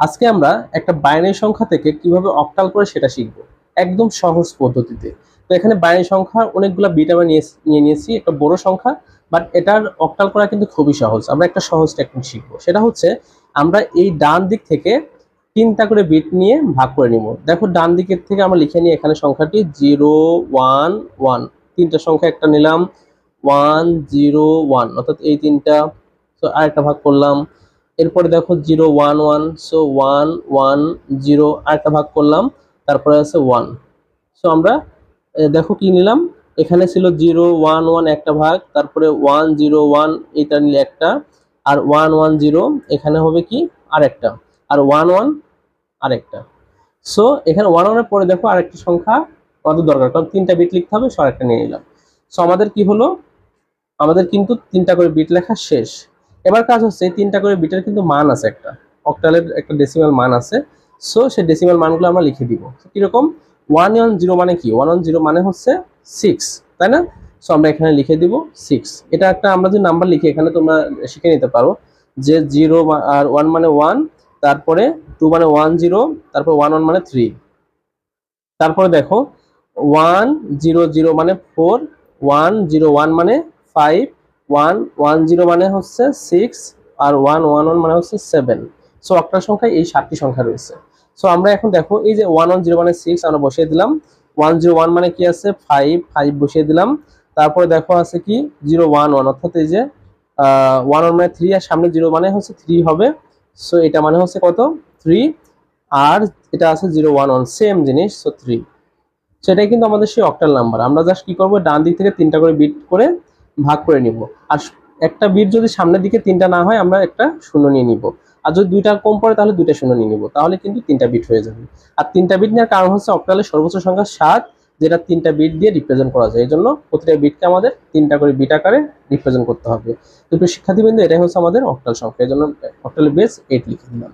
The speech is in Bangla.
আজকে আমরা একটা বাইনারি সংখ্যা থেকে কীভাবে অক্টাল করে সেটা শিখব। একদম সহজ পদ্ধতিতে। তো এখানে বাইনারি সংখ্যা অনেকগুলো বিট আমরা নিয়ে নিয়ে নিয়েছি, একটা বড় সংখ্যা বাট এটার অক্টাল করা কিন্তু খুবই সহজ। আমরা একটা সহজ টেকনিক শিখব। সেটা হচ্ছে আমরা এই ডান দিক থেকে তিনটা করে বিট নিয়ে ভাগ করে নিব। দেখো ডান দিকের থেকে আমরা লিখে নিই এখানে সংখ্যাটি জিরো, ওয়ান ওয়ান। তিনটা সংখ্যা একটা নিলাম, ওয়ান, জিরো, ওয়ান। অর্থাৎ এই তিনটা। তো আরেকটা ভাগ করলাম। এরপরে দেখো zero one one, so one one zero আরেকটা ভাগ করলাম, তারপরে আছে ওয়ান। সো আমরা দেখো কি নিলাম? এখানে ছিল জিরো ওয়ান ওয়ান একটা ভাগ, তারপরে ওয়ান জিরো ওয়ান এটা নিলে একটা, আর ওয়ান ওয়ান জিরো এখানে হবে কি? আরেকটা, আর ওয়ান ওয়ান আরেকটা। সো এখানে ওয়ান ওয়ানের পরে দেখো আরেকটা সংখ্যা আমাদের দরকার, কারণ তিনটা বিট লিখতে হবে, সো আরেকটা নিয়ে নিলাম। সো আমাদের কি হলো? আমাদের কিন্তু তিনটা করে বিট লেখা শেষ। এবার কাজ হচ্ছে তিনটা করে বিটের কিন্তু মান আছে একটা। অক্টালের একটা ডেসিমাল মান আছে। সো সেই ডেসিমাল মানগুলো আমরা লিখে দিব। কীরকম? ওয়ান ওয়ান জিরো মানে কি? ওয়ান ওয়ান জিরো মানে হচ্ছে সিক্স তাই না? সো আমরা এখানে লিখে দিব সিক্স এটা একটা আমরা যে নাম্বার লিখি, এখানে তোমরা শিখে নিতে পারো যে জিরো আর ওয়ান মানে ওয়ান তারপরে টু মানে ওয়ান জিরো তারপর ওয়ান ওয়ান মানে থ্রি তারপরে দেখো ওয়ান জিরো জিরো মানে ফোর ওয়ান জিরো ওয়ান মানে ফাইভ ওয়ান ওয়ান জিরো মানে হচ্ছে সিক্স আর ওয়ান ওয়ান ওয়ান মানে হচ্ছে সেভেন। সো অক্টাল সংখ্যায় এই সাতটি সংখ্যা রয়েছে। সো আমরা এখন দেখো, এই যে ওয়ান ওয়ান জিরো মানে সিক্স, আমরা বসিয়ে দিলাম। ওয়ান জিরো ওয়ান মানে কি আছে? ফাইভ ফাইভ বসিয়ে দিলাম। তারপরে দেখো আছে কি? জিরো ওয়ান ওয়ান, অর্থাৎ এই যে ওয়ান ওয়ান মানে থ্রি আর সামনে জিরো মানে হচ্ছে থ্রি হবে। সো এটা মানে হচ্ছে কত? থ্রি। আর এটা আছে জিরো ওয়ান ওয়ান, সেম জিনিস সো থ্রি। সেটাই কিন্তু আমাদের সেই অক্টাল নাম্বার। আমরা জাস্ট কি করব? ডান দিক থেকে তিনটা করে বিট করে ভাগ করে নিব। আর একটা বিট যদি সামনের দিকে তিনটা না হয়, আমরা একটা শূন্য নিয়ে নিব। আর যদি দুইটা কম পড়ে, তাহলে দুইটা শূন্য নিয়ে নিব। তাহলে কিন্তু তিনটা বিট হয়ে যাবে। আর তিনটা বিট নেওয়ার কারণ হচ্ছে অক্টালের সর্বোচ্চ সংখ্যা সাত, যেটা তিনটা বিট দিয়ে রিপ্রেজেন্ট করা যায়। এই জন্য প্রতিটা বিটকে আমাদের তিনটা করে বিট আকারে রিপ্রেজেন্ট করতে হবে। প্রিয় শিক্ষার্থীবৃন্দ, এটাই হচ্ছে আমাদের অক্টাল সংখ্যা। এই জন্য অক্টালের বেস এইট লিখে দিলাম।